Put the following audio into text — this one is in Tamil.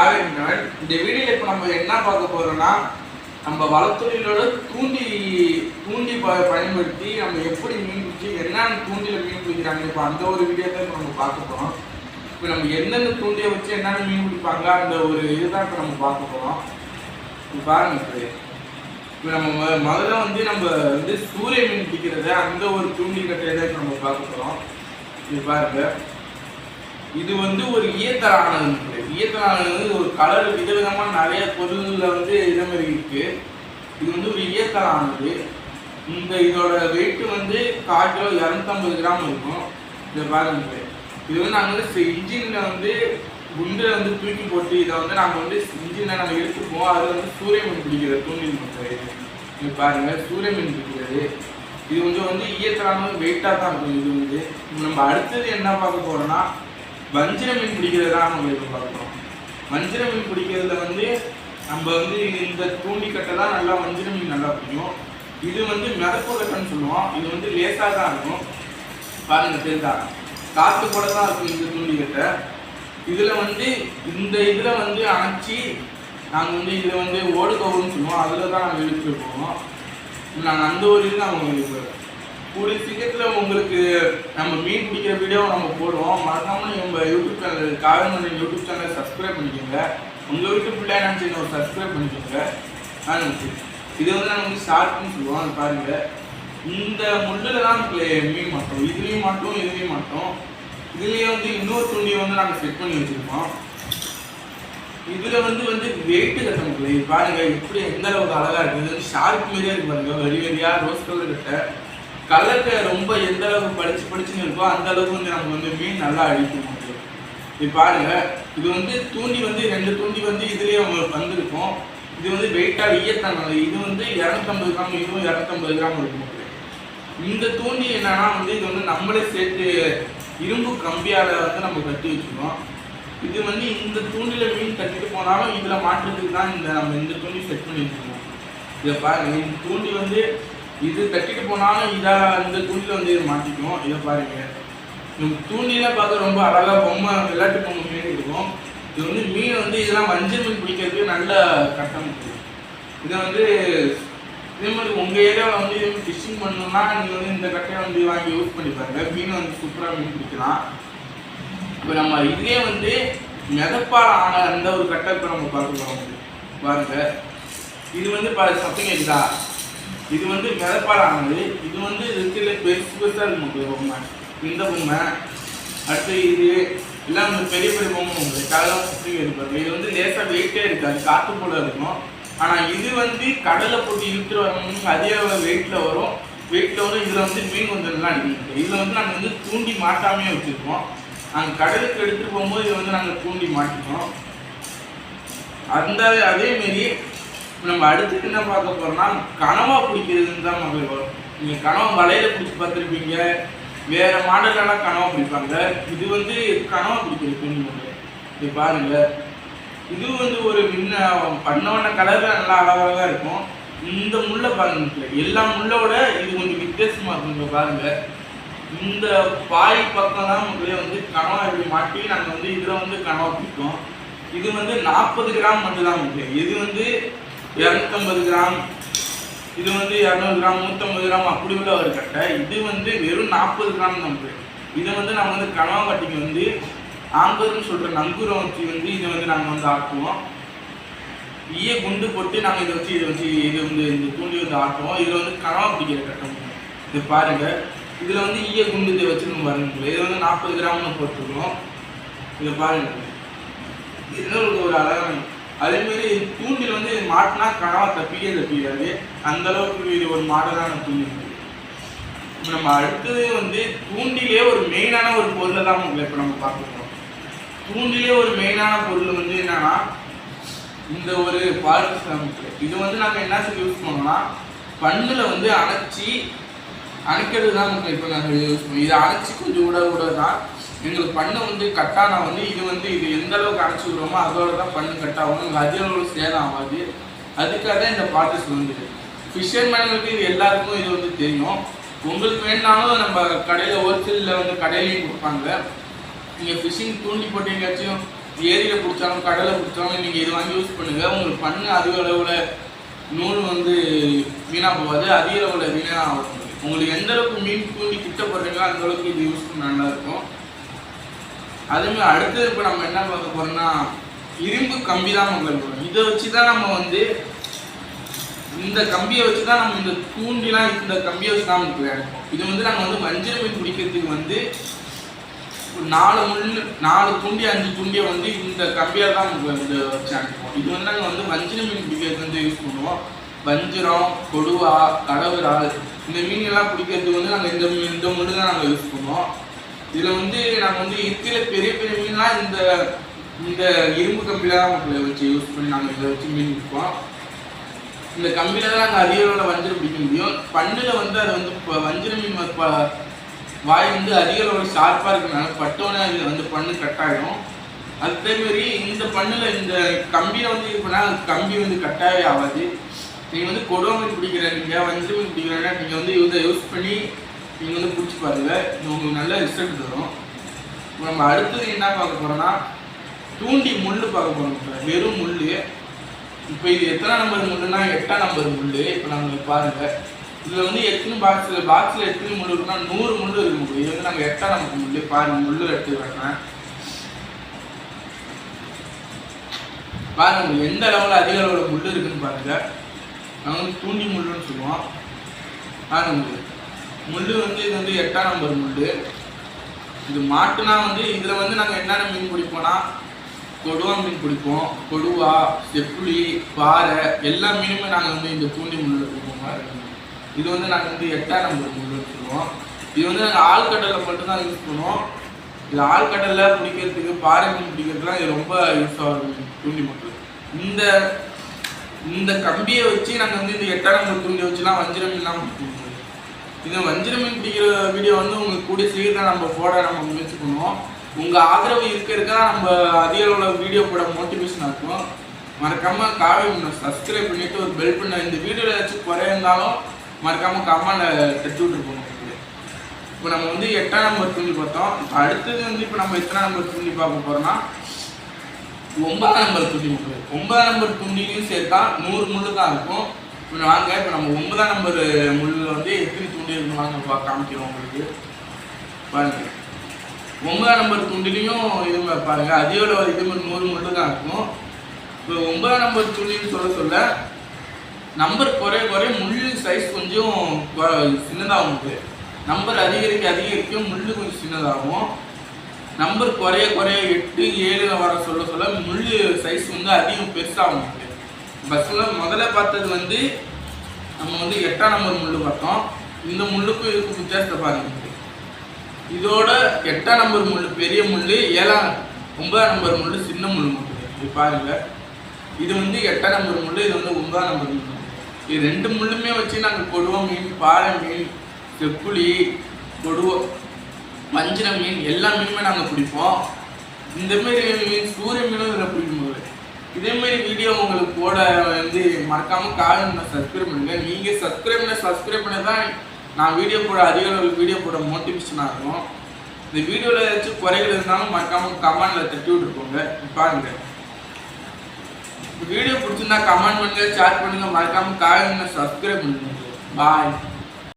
காவேரின்றவன் இந்த வீடியோல இப்போ நம்ம என்ன பார்க்க போறோம்னா நம்ம வளத்தொழிலோட தூண்டி தூண்டி ப- பயன்படுத்தி நம்ம எப்படி மீன் பிடிச்சி என்னென்ன தூண்டில மீன் பிடிக்கிறாங்க இப்போ அந்த ஒரு வீடியோ தான் இப்போ நம்ம பார்க்க போகிறோம் இப்போ நம்ம எந்தெந்த தூண்டியை வச்சு என்னென்ன மீன் பிடிப்பாங்க அந்த ஒரு இதுதான் இப்போ நம்ம பார்க்க போகிறோம் இப்போ பாருங்க இப்போ இப்போ நம்ம முதல்ல வந்து நம்ம வந்து சூரிய மீன் பிடிக்கிறது அந்த ஒரு தூண்டி கட்டையை தான் இப்போ நம்ம பார்க்க போகிறோம் இது பாருங்க. இது வந்து ஒரு ஈயத்தலானது ஈயத்தலானது வந்து ஒரு கலர் விதவிதமா நிறைய பொருளில் வந்து இதே இருக்குது இது வந்து ஒரு ஈயத்தலானது இந்த இதோட வெயிட் வந்து கால் கிலோ இரநூத்தம்பது கிராம் இருக்கும். இதை பாருங்க இது வந்து நாங்கள் வந்து இன்ஜினில் வந்து குண்டில் வந்து தூக்கி போட்டு இதை வந்து நாங்கள் வந்து இன்ஜினில் நாங்கள் எடுத்துப்போம் அது வந்து சூரியமீன் பிடிக்கிற பிடிக்கிறது தூண்டில் பண்ணுறது இது பாருங்கள் சூரியமீன் பிடிக்கிறது. இது கொஞ்சம் வந்து ஈயத்தலான வெயிட்டாக தான் இருக்கும். இது வந்து. நம்ம அடுத்தது என்ன பார்க்க போகிறோம்னா வஞ்சிர மீன் பிடிக்கிறது தான் நம்ம எதுவும் பார்க்குறோம் வஞ்சிர மீன் பிடிக்கிறதுல வந்து நம்ம வந்து இந்த தூண்டிக்கட்டை தான் நல்லா வஞ்சிர மீன் நல்லா பிடிக்கும். இது வந்து மிதப்பு கட்டைன்னு சொல்லுவோம். இது வந்து லேசாக தான் இருக்கும். பாருங்க தெரிஞ்சா காற்று கூட தான் இருக்கும் இந்த தூண்டிக்கட்டை. இதில் வந்து இந்த இதில் வந்து அணைச்சி நாங்கள் வந்து இதில் வந்து ஓடுகவுன்னு சொல்லுவோம். அதில் தான் நாங்கள் இழுத்துட்டு போவோம். நாங்கள் அந்த ஒரு இது நாங்கள் உங்களுக்கு கூடிய சீக்கிரத்தில் உங்களுக்கு நம்ம மீன் பிடிக்கிற வீடியோ நம்ம போடுவோம். மறக்காமல் நம்ம யூடியூப் சேனல் காரணம் யூடியூப் சேனலை சப்ஸ்கிரைப் பண்ணிக்கோங்க. உங்கள் வீட்டு பிள்ளை நினச்சி ஒரு சப்ஸ்கிரைப் பண்ணிக்கோங்க. ஆ இது வந்து நாங்கள் வந்து ஷார்ட்னு சொல்லுவோம் அது பாருங்கள் இந்த முள்ளில் தான் நமக்கு மீன் மாட்டோம் இதுலேயும் மாட்டோம் இதுலேயும் மாட்டோம் இதுலேயே வந்து இன்னொரு துண்டியை வந்து நாங்கள் செட் பண்ணி வச்சுருக்கோம். இதில் வந்து வந்து வெயிட்டு கட்ட முடியல. இது பாருங்கள் எப்படி எந்த அளவுக்கு அழகாக இருக்குது. வந்து ஷார்க் மாதிரியே இருக்கு பாருங்க. வரி வரியா ரோஸ் கலர் கட்டை. கலர்ல ரொம்ப எந்த அளவுக்கு படிச்சு படிச்சுன்னு இருக்கோ அந்த அளவுக்கு வந்து நமக்கு வந்து மீன் நல்லா அழிக்கும் உங்களுக்கு இது பாருங்க இது வந்து தூண்டி வந்து ரெண்டு தூண்டி வந்து இதுலயே அவங்களுக்கு வந்திருக்கும். இது வந்து வெயிட்டா ஈயத்தானது இது வந்து இரநூத்தம்பது கிராம் இதுவும் இரநூத்தம்பது கிராம் இருக்கும். இந்த தூண்டி என்னன்னா வந்து இது வந்து நம்மளே சேர்த்து இரும்பு கம்பியால வந்து நம்ம கட்டி வச்சுக்கணும் இது வந்து இந்த தூண்டில மீன் கட்டிட்டு போனாலும் இதுல மாட்டுறதுக்கு தான் இந்த நம்ம இந்த தூண்டி செட் பண்ணி வச்சிருக்கோம். இதை பாருங்க இந்த தூண்டி வந்து இது கட்டிட்டு போனாலும் இதாக இந்த தூண்டில வந்து இதை மாட்டிக்கும். இதை பாருங்க. இந்த தூண்டில பார்க்க ரொம்ப அழகாக பொம்மை விளையாட்டு பொம்மை மீன் இருக்கும். இது வந்து மீன் வந்து இதெல்லாம் மஞ்சள் மீன் பிடிக்கிறதுக்கு நல்ல கட்டம் இதை. வந்து இதே மாதிரி உங்கள் ஏரியாவில் வந்து இது ஃபிஷிங் பண்ணணும்னா நீங்கள் வந்து இந்த கட்டையை வந்து வாங்கி யூஸ் பண்ணி பாருங்கள் மீன் வந்து சூப்பராக மீன் பிடிக்கலாம். இப்போ நம்ம இதே வந்து மிதப்பால் ஆன அந்த ஒரு கட்டை இப்போ நம்ம பார்க்க போகிறோம் பாருங்கள் இது வந்து பா சத்தம் இதுதான் இது வந்து மிதப்பால் ஆனது இது வந்து இருக்கிற பெருசு பெருசாக இருக்கும் உங்களுக்கு பொம்மை. இந்த பொம்மை. அடுத்து இது எல்லாம் வந்து பெரிய பெரிய பொம்மை உங்களுக்கு கடலாம் சுற்றி இருப்பாங்க இது வந்து லேசாக வெயிட்டே இருக்காது காற்று போல இருக்கும். ஆனால் இது வந்து கடலை போட்டு இழுத்துட்டு வரணும் அதே வெயிட்டில் வரும். வெயிட்டில் வரும். இதில் வந்து மீன் கொஞ்சம்லாம் அடிக்கணும் இதில் வந்து நாங்கள் வந்து தூண்டி மாட்டாமே வச்சுருக்கோம். நாங்கள் கடலுக்கு எடுத்துகிட்டு போகும்போது இதை வந்து நாங்கள் தூண்டி மாட்டிக்கிறோம். அந்த அதேமாரி நம்ம அடுத்து என்ன பார்க்க போறோம்னா கனவா பிடிக்கிறதுன்னு தான் மக்களுக்கு வரும். நீங்கள் கனவை வலையில பிடிச்சி பார்த்துருப்பீங்க. வேற மாடலெல்லாம் கனவா பிடிப்பாங்க இது வந்து கனவா பிடிக்கிறது துணி ஒன்று இது பாருங்க. இது வந்து ஒரு மின்ன பண்ண வண்ண நல்லா அழகாக இருக்கும். இந்த முல்லை பாருங்க எல்லா முள்ளோட இது கொஞ்சம் வித்தியாசமா இருக்கும். இங்க பாருங்க. இந்த பாய் பக்கம் தான் மக்களே வந்து கனவா இப்படி மாட்டி நாங்கள் வந்து இதில் வந்து கனவா பிடிக்கும் இது வந்து நாற்பது கிராம் மட்டும் தான் முக்கியம் இது வந்து இரநூத்தம்பது கிராம். இது வந்து இரநூறு கிராம் நூற்றம்பது கிராம் அப்படி உள்ள ஒரு கட்டை. இது வந்து வெறும் நாற்பது கிராம் தான் இதை வந்து நம்ம வந்து கனவாம்பட்டிக்கு கட்டிக்கு வந்து ஆம்பர்னு சொல்கிற நங்கூரம் வச்சு வந்து இதை வந்து நாங்கள் வந்து ஆக்குவோம் ஈய குண்டு போட்டு நாங்கள் இதை வச்சு இதை வச்சு இது வந்து இந்த தூண்டி வந்து ஆட்டுவோம். இதில் வந்து கனவா பிடிக்கிற கட்டம் இது பாருங்க. இதில் வந்து ஈய குண்டு இதை வச்சுருக்கோம் பாருங்க இது வந்து நாற்பது கிராம்னு போட்டிருக்கோம் இதை பாருங்கள் இன்னொரு ஒரு அழகான அதேமாரி தூண்டில் வந்து மாட்டினா கனவா தப்பிக்கே தப்பிக்காது. அந்த அளவுக்கு இது ஒரு மாடலான தூண்டில் இப்போ நம்ம அடுத்தது வந்து தூண்டிலே ஒரு மெயினான ஒரு பொருளை தான் உங்களை இப்போ நம்ம பார்த்துக்கிறோம் தூண்டிலே ஒரு மெயினான பொருள் வந்து என்னன்னா இந்த ஒரு பால்ஸ் இது வந்து நாங்கள் என்ன சொல்லி யூஸ் பண்ணோம்னா பண்ணில் வந்து அணைச்சி அணைக்கிறது தான் இப்போ நாங்கள் யூஸ் பண்ணுவோம் இதை அணைச்சி கொஞ்சம் விட விட தான் எங்களுக்கு பண்ணு வந்து கட்டானா வந்து இது வந்து இது எந்த அளவுக்கு அணைச்சி விடுறோமோ அதோட தான் பண்ணு கட்டாகும் அதிகளவு அதிக சேதம் ஆகாது அதுக்காக தான் இந்த பாட்டு சொல்லுது. ஃபிஷர்மேனுக்கு இது எல்லாருக்கும் இது வந்து தெரியும். உங்களுக்கு வேணாலும் நம்ம கடையில் ஹோல்சேலில் வந்து கடையிலையும் கொடுப்பாங்க. நீங்கள் ஃபிஷிங் தூண்டி போட்டு எங்கேயாச்சும் ஏரியில் பிடிச்சாலும் கடலை பிடிச்சாலும் நீங்கள் இது வாங்கி யூஸ் பண்ணுங்கள் உங்களுக்கு பண்ணு அதிக அளவில் நூல் வந்து வீணாக போகாது. அதிக அளவில் வீணாக ஆகும். உங்களுக்கு எந்த அளவுக்கு மீன் தூண்டி கிட்ட போடுறீங்களோ அந்த அளவுக்கு இது யூஸ் பண்ண நல்லாயிருக்கும் அதேமாதிரி அடுத்தது இப்போ நம்ம என்ன பார்க்க போறோம்னா இரும்பு கம்பி தான் நம்ம போகிறோம் இதை வச்சு தான் நம்ம வந்து இந்த கம்பியை வச்சு தான் நம்ம இந்த தூண்டிலாம் இந்த கம்பியை வச்சு தான் நமக்கு இது வந்து நாங்கள் வந்து மஞ்சள் மீன் பிடிக்கிறதுக்கு வந்து ஒரு நாலு முள் நாலு துண்டி அஞ்சு துண்டியை வந்து இந்த கம்பியாக தான் இந்த வந்து வச்சு அனுப்புவோம். இது வந்து நாங்கள் வந்து மஞ்சள் மீன் பிடிக்கிறதுக்கு வந்து யூஸ் பண்ணுவோம். வஞ்சிரம் கொடுவா கடவுரால் இந்த மீன்கள்லாம் பிடிக்கிறதுக்கு வந்து நாங்கள் இந்த மீன் இந்த முள் தான் நாங்கள் யூஸ் பண்ணுவோம். இதில் வந்து நாங்கள் வந்து இருக்கிற பெரிய பெரிய மீன்லாம் இந்த இந்த இரும்பு கம்பியில தான் வச்சு யூஸ் பண்ணி நாங்கள் இதை வச்சு மீன் பிடிப்போம் இந்த கம்பியில தான் நாங்கள் அதிக அளவில் பிடிக்க முடியும். பண்ணில் வந்து அது வந்து இப்போ வஞ்சிர மீன் வந்து வாய் வந்து அதிக அளவில் ஷார்ப்பாக இருக்கிறனால பட்டோன்னே இதில் வந்து பண்ணு கட் ஆகிடும் அதேமாரி இந்த பண்ணில் இந்த கம்பியில் வந்து இது பண்ணால் கம்பி வந்து கட்டாயே ஆகாது. நீங்கள் வந்து கொடுவ மீன் பிடிக்கிற நீங்கள் மீன் நீங்கள் வந்து இதை யூஸ் பண்ணி நீங்கள் வந்து பிடிச்சி பாருங்கள் இது உங்களுக்கு நல்ல ரிசல்ட் தரும். இப்போ நம்ம அடுத்தது என்ன பார்க்க போகிறோம்னா தூண்டி முள் பார்க்க போகிறோம் வெறும் முள் இப்போ இது எத்தனை நம்பர் முள்ளுனா எட்டாம் நம்பர் முள் இப்போ நம்ம பாருங்கள் இதில் வந்து எத்தனை பாக்ஸில் பாக்ஸில் எத்தனை முள் இருக்குன்னா நூறு முள் இருக்கு இது வந்து நாங்கள் எட்டாம் நம்பர் முள் பாருங்கள் முள் எடுத்து வரேன் பாருங்க உங்களுக்கு எந்த அளவில் அதிக அளவில் முள் இருக்குன்னு பாருங்கள் நாங்கள் வந்து தூண்டி முள்ளுன்னு சொல்லுவோம். பாருங்க முள் வந்து இது வந்து எட்டாம் நம்பர் முள் இது மாட்டுனா வந்து இதில் வந்து நாங்கள் என்னென்ன மீன் பிடிப்போம்னா கொடுவா மீன் பிடிப்போம். கொடுவா செப்புளி பாறை எல்லா மீனுமே நாங்கள் வந்து இந்த தூண்டி முள்ளில் பிடிப்போம் இது வந்து நாங்கள் வந்து எட்டாம் நம்பர் முள்ளு சொல்லுவோம் இது வந்து நாங்கள் ஆழ்கடலில் மட்டும்தான் யூஸ் பண்ணுவோம். இது ஆழ்கடலில் பிடிக்கிறதுக்கு பாறை மீன் பிடிக்கிறதுலாம் இது ரொம்ப யூஸ் ஆகும் தூண்டி முள் இந்த இந்த கம்பியை வச்சு நாங்கள் வந்து இந்த எட்டாம் நம்பர் தூண்டி வச்சுலாம் வஞ்சிரம் மீன்லாம் பிடிப்போம். இந்த வஞ்சிரமீன் பிடிக்கிற வீடியோ வந்து உங்களுக்கு கூடிய சீக்கிரம் நம்ம போட நம்ம முயற்சி பண்ணுவோம் உங்கள் ஆதரவு இருக்க இருக்க தான் நம்ம அதிக அளவில் வீடியோ போட மோட்டிவேஷன் இருக்கும். மறக்காம காவி சப்ஸ்கிரைப் பண்ணிட்டு ஒரு பெல் பண்ண இந்த வீடியோவில் ஏதாச்சும் குறை இருந்தாலும் மறக்காம கமெண்ட்ல தச்சு விட்டுருப்போம் இப்போ நம்ம வந்து எட்டாம் நம்பர் துணி பார்த்தோம். அடுத்தது வந்து இப்போ நம்ம எத்தனை நம்பர் துணி பார்க்க போகிறோம்னா ஒன்பதாம் நம்பர் துண்டி முள்ளு ஒன்பதாம் நம்பர் துண்டிலையும் சேர்த்தா நூறு முள்ளு தான் இருக்கும். இப்போ வாங்க. இப்போ நம்ம ஒன்பதாம் நம்பர் முள்ளில் வந்து எத்தனை துண்டு இருக்குன்னு வாங்க பா- காமிக்கிறோம் உங்களுக்கு. பாருங்க. ஒன்பதாம் நம்பர் துண்டிலையும் இது மாதிரி பாருங்க அதிக இது மாதிரி நூறு முள்ளு தான் இருக்கும். இப்போ ஒன்பதாம் நம்பர் துணின்னு சொல்ல சொல்ல நம்பர் குறைய குறைய முள்ளு சைஸ் கொஞ்சம் கொ- சின்னதாகும் நம்பர் அதிகரிக்க அதிகரிக்க முள்ளு கொஞ்சம் சின்னதாகும். நம்பர் குறைய குறைய எட்டு ஏழு வர சொல்ல சொல்ல முள்ளு சைஸ் வந்து அதிகம் பெருசாகும். பஸ்ஸில் முதல்ல பார்த்தது வந்து நம்ம வந்து எட்டாம் நம்பர் முள்ளு பார்த்தோம். இந்த முள்ளுக்கும் இதுக்கும் வித்தியாசத்தை பாருங்க. இதோட எட்டாம் நம்பர் முள்ளு பெரிய முள்ளு ஏழாம் ஒன்பதாம் நம்பர் முள்ளு சின்ன முள் மட்டும். இது பாருங்கள் இது வந்து எட்டாம் நம்பர் முள்ளு இது வந்து ஒன்பதாம் நம்பர் முள் இது ரெண்டு முள்ளுமே வச்சு நாங்கள் கொடுவோம் மீன் பாறை மீன் செப்புளி கொடுவோம் வஞ்சிர மீன் எல்லா மீனுமே நாங்கள் பிடிப்போம். இந்த மாதிரி மீன் சூரிய மீனும் இதில் பிடிக்கும்போது இதே மாதிரி வீடியோ உங்களுக்கு போட வந்து மறக்காம காலையில் சப்ஸ்கிரைப் பண்ணுங்க. நீங்கள் சப்ஸ்கிரைப் பண்ண சப்ஸ்கிரைப் பண்ண தான் நான் வீடியோ போட அதிக அளவில் வீடியோ போட மோட்டிவேஷனாக இருக்கும். இந்த வீடியோவில் ஏதாச்சும் குறைகள் இருந்தாலும் மறக்காம கமெண்ட்ல தட்டி விட்டுருக்கோங்க. பாருங்க. வீடியோ பிடிச்சிருந்தா கமெண்ட் பண்ணுங்க ஷேர் பண்ணுங்க. மறக்காம காலையில் சப்ஸ்கிரைப் பண்ணுங்க. பாய்